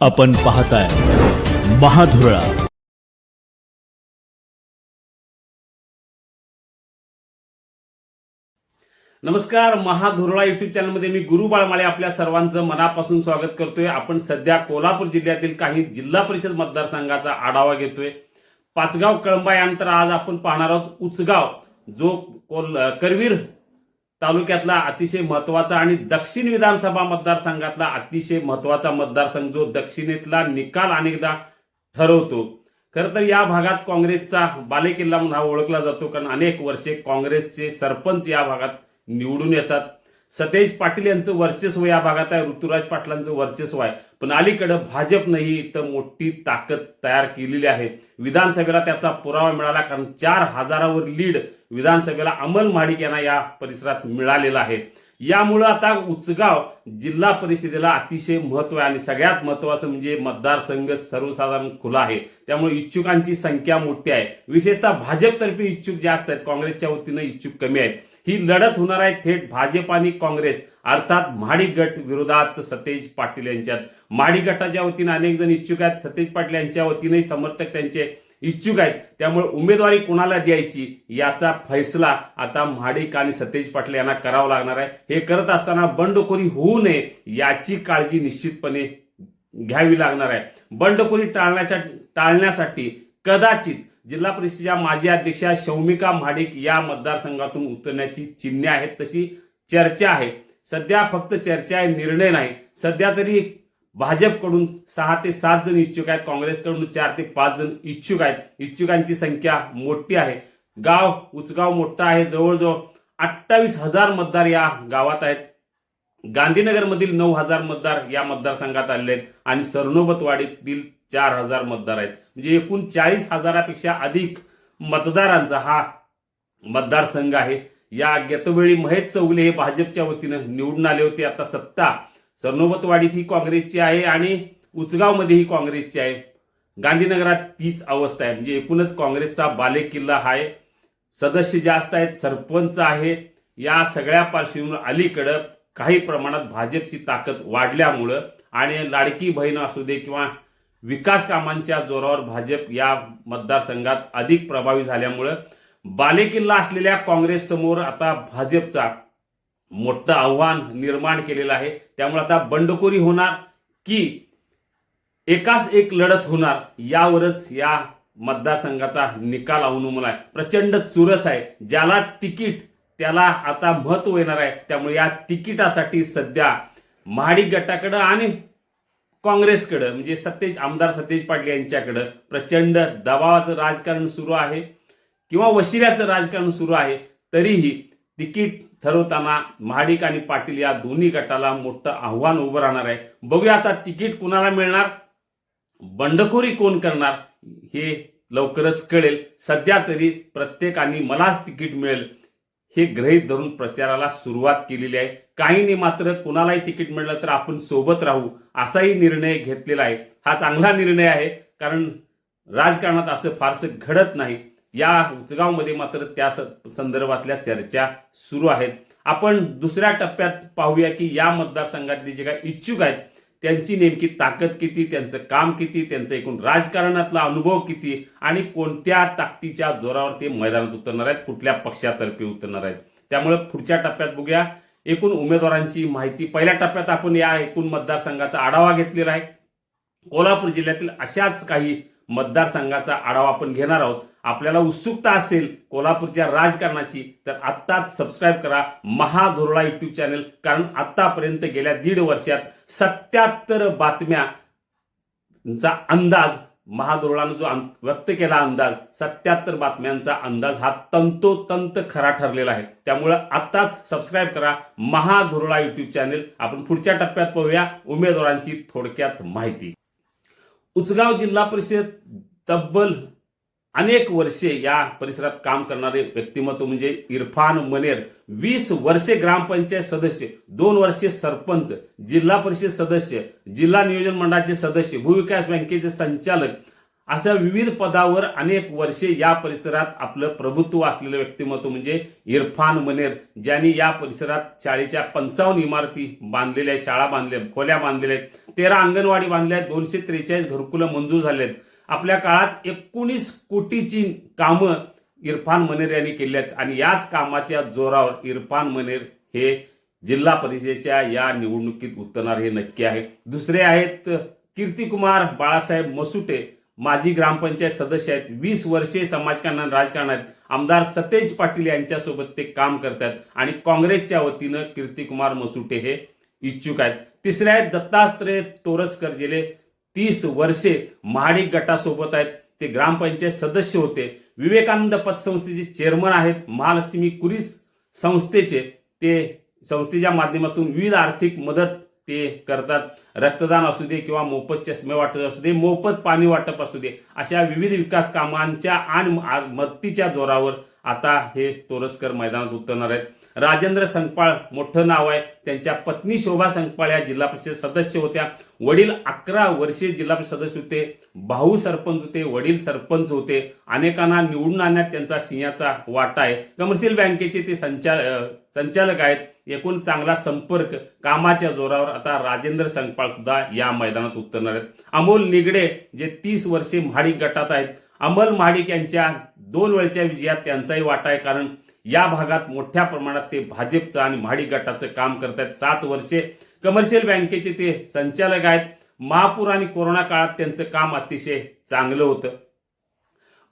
आपण पाहताय महाधुरळा. नमस्कार महाधुरळा युट्यूब चॅनलमध्ये मी गुरु बाळमाळे आपल्या सर्वांचं मनापासून स्वागत करतोय. आपण सध्या कोल्हापूर जिल्ह्यातील काही जिल्हा परिषद मतदारसंघाचा आढावा घेतोय. पाचगाव कळंबा यानंतर आज आपण पाहणार आहोत. उचगाव जो कोल करवीर तालुक्यातला अतिशय महत्त्वाचा आणि दक्षिण विधानसभा मतदारसंघातला अतिशय महत्त्वाचा मतदारसंघ जो दक्षिणेतला निकाल अनेकदा ठरवतो. खरं तर या भागात काँग्रेसचा बालेकिल्ला म्हणून हा ओळखला जातो कारण अनेक वर्षे काँग्रेसचे सरपंच या भागात निवडून येतात. सतेज पाटील यांचं वर्चस्व या भागात आहे ऋतुराज पाटलांचं वर्चस्व आहे. पण अलीकडं भाजपनंही इथं मोठी ताकद तयार केलेली आहे. विधानसभेला त्याचा पुरावा मिळाला कारण चार हजारावर लीड विधानसभेला अमल महाडिक यांना या परिसरात मिळालेला आहे. यामुळं आता उचगाव जिल्हा परिषदेला अतिशय महत्त्व आहे आणि सगळ्यात महत्वाचं म्हणजे मतदारसंघ सर्वसाधारण खुला आहे. त्यामुळे इच्छुकांची संख्या मोठी आहे. विशेषतः भाजपतर्फे इच्छुक जास्त आहेत काँग्रेसच्या वतीनं इच्छुक कमी आहेत. ही लढत होणार आहे थेट भाजप आणि काँग्रेस. अर्थात महाडिक गट विरोधात सतेज पाटील यांच्यात. म्हाडी गटाच्या वतीनं अनेक जण इच्छुक आहेत. सतेज पाटील यांच्या वतीनंही समर्थक त्यांचे इच्छुक आहेत. त्यामुळे उमेदवारी कोणाला द्यायची याचा फैसला आता महाडिक आणि सतेज पाटील यांना करावा लागणार आहे. हे करत असताना बंडखोरी होऊ नये याची काळजी निश्चितपणे घ्यावी लागणार आहे. बंडखोरी टाळण्याच्या टाळण्यासाठी कदाचित जिल्हा परिषदेच्या माजी अध्यक्षा शौमिका महाडिक या मतदारसंघातून उतरण्याची चिन्हे आहेत तशी चर्चा आहे. सध्या फक्त चर्चा आहे निर्णय नाही. सध्या तरी भाजपकडून सहा ते सात जण इच्छुक आहेत काँग्रेसकडून चार ते पाच जण इच्छुक आहेत. इच्छुकांची संख्या मोठी आहे. गाव उचगाव मोठा आहे. जवळजवळ अठ्ठावीस हजार मतदार या गावात आहेत. गांधीनगरमधील नऊ हजार मतदार या मतदारसंघात आलेले आहेत. आणि सरनोबतवाडीतील चार हजार मतदार आहेत. म्हणजे एकूण चाळीस हजारापेक्षा अधिक मतदारांचा हा मतदारसंघ आहे. या गतवेळी महेश चौगले हे भाजपच्या वतीनं निवडून आले होते. आता सत्ता सरनोबतवाडीत ही काँग्रेसची आहे आणि उचगावमध्ये ही काँग्रेसची आहे. गांधीनगरात तीच अवस्था आहे. म्हणजे एकूणच काँग्रेसचा बालेकिल्ला आहे. सदस्य जास्त आहेत सरपंच आहे. या सगळ्या पार्श्वभूमीवर अलीकडं काही प्रमाणात भाजपची ताकद वाढल्यामुळं आणि लाडकी बहीण असू दे किंवा विकास कामांच्या जोरावर भाजप या मतदारसंघात अधिक प्रभावी झाल्यामुळं बालेकिल्ला असलेल्या काँग्रेस समोर आता भाजपचा मोठं आव्हान निर्माण केलेलं आहे. त्यामुळे आता बंडखोरी होणार की एकाच एक लढत होणार यावरच या मतदारसंघाचा निकाल अवलंबून आहे. प्रचंड चुरस आहे. ज्याला तिकीट त्याला आता महत्त्व येणार आहे. त्यामुळे या तिकिटासाठी सध्या महाडी गटाकडं आणि काँग्रेसकडं म्हणजे सतेज आमदार सतेज पाटील यांच्याकडं प्रचंड दबावाचं राजकारण सुरू आहे किंवा वशिऱ्याचं राजकारण सुरू आहे तरीही तिकीट ठरवताना महाडिक आणि पाटील या दोन्ही गटाला मोठं आव्हान उभं राहणार आहे. बघूया आता तिकीट कुणाला मिळणार? बंडखोरी कोण करणार? हे लवकरच कळेल. सध्या तरी प्रत्येकाने मलाच तिकीट मिळेल. हे गृहीत धरून प्रचाराला सुरुवात केलेली आहे. काहींनी मात्र कुणालाही तिकीट मिळलं तर आपण सोबत राहू असाही निर्णय घेतलेला आहे. हा चांगला निर्णय आहे कारण राजकारणात असं फारसं घडत नाही. या उचगावमध्ये मात्र त्या संदर्भातल्या चर्चा सुरू आहेत. आपण दुसऱ्या टप्प्यात पाहूया की या मतदारसंघातले जे काही इच्छुक आहेत त्यांची नेमकी ताकद किती त्यांचं काम किती त्यांचं एकूण राजकारणातला अनुभव किती आणि कोणत्या ताकदीच्या जोरावर ते मैदानात उतरणार आहेत कुठल्या पक्षातर्फे उतरणार आहेत. त्यामुळे पुढच्या टप्प्यात बघूया. एकूण उमेदवारांची माहिती पहिल्या टप्प्यात आपण या एकूण मतदारसंघाचा आढावा घेतलेला आहे. कोल्हापूर जिल्ह्यातील अशाच काही मतदारसंघाचा आढावा आपण घेणार आहोत. आपल्याला उत्सुकता असेल कोल्हापूरच्या राजकारणाची तर आत्ताच सबस्क्राईब करा महाधोरळा युट्यूब चॅनल कारण आतापर्यंत गेल्या दीड वर्षात सत्याहत्तर बातम्यांचा अंदाज महाधोरणानं जो व्यक्त केला अंदाज सत्याहत्तर बातम्यांचा अंदाज हा तंतोतंत खरा ठरलेला आहे. त्यामुळं आत्ताच सबस्क्राईब करा महाधोरळा युट्यूब चॅनल आपण पुढच्या टप्प्यात पाहूया उमेदवारांची थोडक्यात माहिती. उचगाव जिल्हा परिषद तब्बल अनेक वर्षे या परिसरात काम करणारे व्यक्तिमत्व म्हणजे इरफान मनेर. वीस वर्षे ग्रामपंचायत सदस्य दोन वर्षे सरपंच जिल्हा परिषद सदस्य जिल्हा नियोजन मंडळाचे सदस्य भूविकास बँकेचे संचालक अशा विविध पदावर अनेक वर्षे या परिसरात आपलं प्रभुत्व असलेलं व्यक्तिमत्व म्हणजे इरफान मनेर ज्यांनी या परिसरात शाळेच्या पंचावन्न इमारती बांधलेल्या आहेत शाळा बांधल्या खोल्या बांधलेल्या आहेत तेरा अंगणवाडी बांधल्या आहेत दोनशे त्रेचाळीस घरकुलं मंजूर झाले आहेत. आपल्या काळात एकोणीस कोटीची कामं इरफान मनेर यांनी केली आहेत आणि याच कामाच्या जोरावर इरफान मनेर हे जिल्हा परिषदेच्या या निवडणुकीत उतरणार हे नक्की आहे. दुसरे आहेत कीर्तिकुमार बाळासाहेब मसुटे माजी ग्रामपंचायत सदस्य आहेत. वीस वर्षे समाजकारणात राजकारणात आमदार सतेज पाटील यांच्यासोबत ते काम करतात आणि काँग्रेसच्या वतीनं कीर्तिकुमार मसुटे हे इच्छुक आहेत. तिसरे आहेत दत्तात्रय तोरसकर गेले तीस वर्षे महाडिक गटासोबत आहेत. ते ग्रामपंचायत सदस्य होते. विवेकानंद पतसंस्थेचे चेअरमन आहेत. महालक्ष्मी कुरीस संस्थेचे. ते संस्थेच्या माध्यमातून विविध आर्थिक मदत ते करतात. रक्तदान असू दे किंवा मोफत चष्मे वाटप असू दे मोफत पाणी वाटप असू दे अशा विविध विकास कामांच्या आणि आ- मदतीच्या जोरावर आता हे तोरसकर मैदानात उतरणार आहेत. राजेंद्र संकपाळ मोठं नाव आहे. त्यांच्या पत्नी शोभा संकपाळ या जिल्हा परिषद सदस्य होत्या. वडील अकरा वर्षे जिल्हा परिषद सदस्य होते. भाऊ सरपंच होते वडील सरपंच होते. अनेकांना निवडून आणण्यात त्यांचा सिंहाचा वाटा आहे. कमर्शियल बँकेचे ते संचाल संचालक आहेत. एकूण चांगला संपर्क कामाच्या जोरावर आता राजेंद्र संगपाळ सुद्धा या मैदानात उतरणार आहेत. अमोल निगडे जे तीस वर्षे महाडिक गटात आहेत अमल महाडिक यांच्या दोन वेळच्या विजयात त्यांचाही वाटा आहे कारण या भागात मोठ्या प्रमाणात ते भाजपचं आणि महाडिक गटाचं काम करत आहेत. सात वर्षे कमर्शियल बँकेचे ते संचालक आहेत. महापूर आणि कोरोना काळात त्यांचं काम अतिशय चांगलं होतं.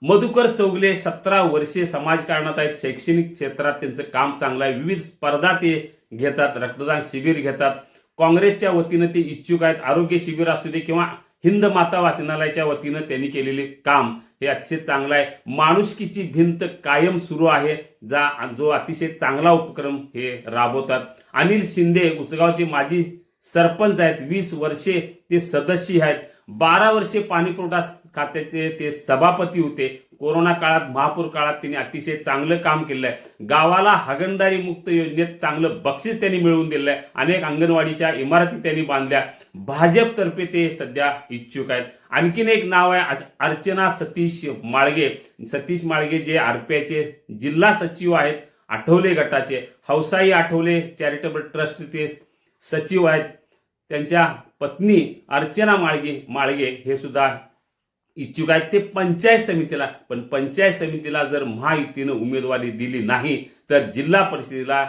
मधुकर चौगले सतरा वर्षे समाजकारणात आहेत. शैक्षणिक क्षेत्रात त्यांचं काम चांगलं आहे. विविध स्पर्धा ते घेतात रक्तदान शिबिर घेतात. काँग्रेसच्या वतीनं ते इच्छुक आहेत. आरोग्य शिबिर असू दे किंवा हिंद माता वाचनालयाच्या वतीनं त्यांनी केलेले काम हे अतिशय चांगलं आहे. माणुसकीची भिंत कायम सुरू आहे. जा जो अतिशय चांगला उपक्रम हे राबवतात. अनिल शिंदे उसगावचे माजी सरपंच आहेत. वीस वर्षे ते सदस्य आहेत. बारा वर्षे पाणीपुरवठा खात्याचे ते सभापती होते. कोरोना काळात महापूर काळात त्यांनी अतिशय चांगलं काम केलं आहे गावाला हागणदारी मुक्त योजनेत चांगलं बक्षीस त्यांनी मिळवून दिलं आहे अनेक अंगणवाडीच्या इमारती त्यांनी बांधल्या. भाजपतर्फे ते सध्या इच्छुक आहेत. आणखीन एक नाव आहे अर्चना सतीश माळगे. सतीश माळगे जे आरपीआयचे जिल्हा सचिव आहेत आठवले गटाचे. हौसाई आठवले चॅरिटेबल ट्रस्ट ते सचिव आहेत. त्यांच्या पत्नी अर्चना माळगे माळगे हे सुद्धा इच्छुक आहेत ते पंचायत समितीला. पण पंचायत समितीला जर महायुतीनं उमेदवारी दिली नाही तर जिल्हा परिषदेला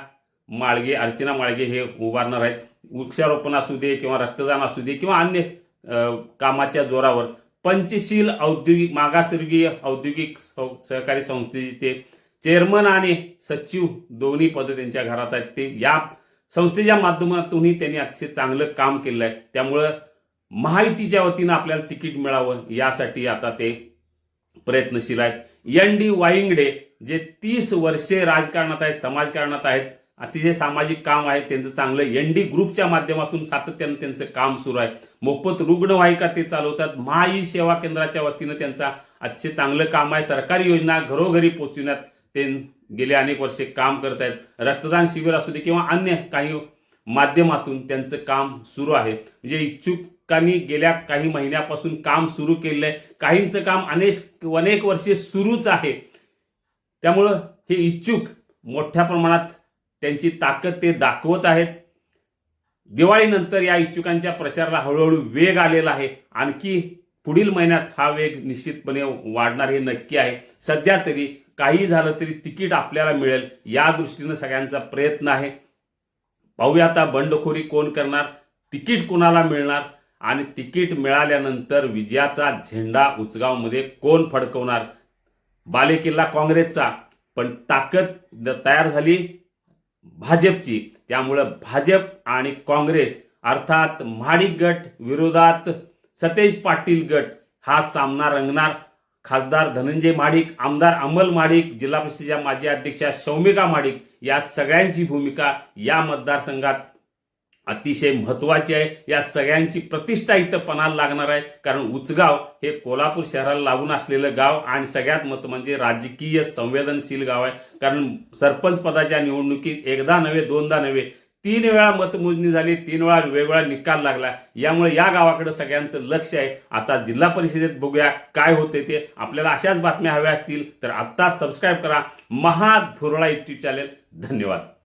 माळगे अर्चना माळगे हे उभारणार आहेत. वृक्षारोपण असू दे किंवा रक्तदान असू दे किंवा अन्य कामाच्या जोरावर. पंचशील औद्योगिक मागासवर्गीय औद्योगिक सहकारी संस्थेचे ते चेअरमन आणि सचिव दोन्ही पद त्यांच्या घरात आहेत. ते या संस्थेच्या माध्यमातूनही त्यांनी अतिशय चांगलं काम केलं आहे. त्यामुळं महायुतीच्या वतीनं आपल्याला तिकीट मिळावं यासाठी आता ते प्रयत्नशील आहेत. एन डी वाईंगडे जे तीस वर्षे राजकारणात आहेत समाजकारणात आहेत अतिशय सामाजिक काम आहे त्यांचं चांगलं एन डी ग्रुपच्या माध्यमातून सातत्यानं त्यांचं काम सुरू आहे. मोफत रुग्णवाहिका ते चालवतात. महाई सेवा केंद्राच्या वतीनं त्यांचा अतिशय चांगलं काम आहे. सरकारी योजना घरोघरी पोहोचविण्यात ते गेले अनेक वर्षे काम करत आहेत. रक्तदान शिबिर असू दे किंवा अन्य काही माध्यमातून त्यांचं काम सुरू आहे. म्हणजे इच्छुकांनी गेल्या काही महिन्यापासून काम सुरू केलेलं आहे काहींचं काम अनेक अनेक वर्षे सुरूच आहे. त्यामुळं हे इच्छुक मोठ्या प्रमाणात त्यांची ताकद ते दाखवत आहेत. दिवाळीनंतर या इच्छुकांच्या प्रचाराला हळूहळू वेग आलेला आहे. आणखी पुढील महिन्यात हा वेग निश्चितपणे वाढणार हे नक्की आहे. सध्या तरी काही झालं तरी तिकीट आपल्याला मिळेल या दृष्टीनं सगळ्यांचा प्रयत्न आहे. पाहूया आता बंडखोरी कोण करणार तिकीट कोणाला मिळणार आणि तिकीट मिळाल्यानंतर विजयाचा झेंडा उचगावमध्ये कोण फडकवणार? बालेकिल्ला काँग्रेसचा. पण ताकद तयार झाली भाजपची. त्यामुळं भाजप आणि काँग्रेस अर्थात महाडिक गट विरोधात सतेज पाटील गट हा सामना रंगणार. खासदार धनंजय महाडिक आमदार अमल महाडिक जिल्हा परिषदेच्या माजी अध्यक्षा शौमिका महाडिक या सगळ्यांची भूमिका या मतदारसंघात अतिशय महत्त्वाची आहे. या सगळ्यांची प्रतिष्ठा इथं पणाला लागणार आहे. कारण उचगाव हे कोल्हापूर शहराला लागून असलेलं गाव आणि सगळ्यात मत म्हणजे राजकीय संवेदनशील गाव आहे. कारण सरपंच पदाच्या निवडणुकीत एकदा नव्हे दोनदा नव्हे तीन वेळा मतमोजणी झाली तीन वेळा वेगवेगळा निकाल लागला. यामुळे या गावाकडे सगळ्यांचं लक्ष आहे. आता जिल्हा परिषदेत बघूया काय होते ते. आपल्याला अशाच बातम्या हव्या असतील तर आत्ताच सबस्क्राईब करा. महाधुरळा युट्यूब चॅनल धन्यवाद.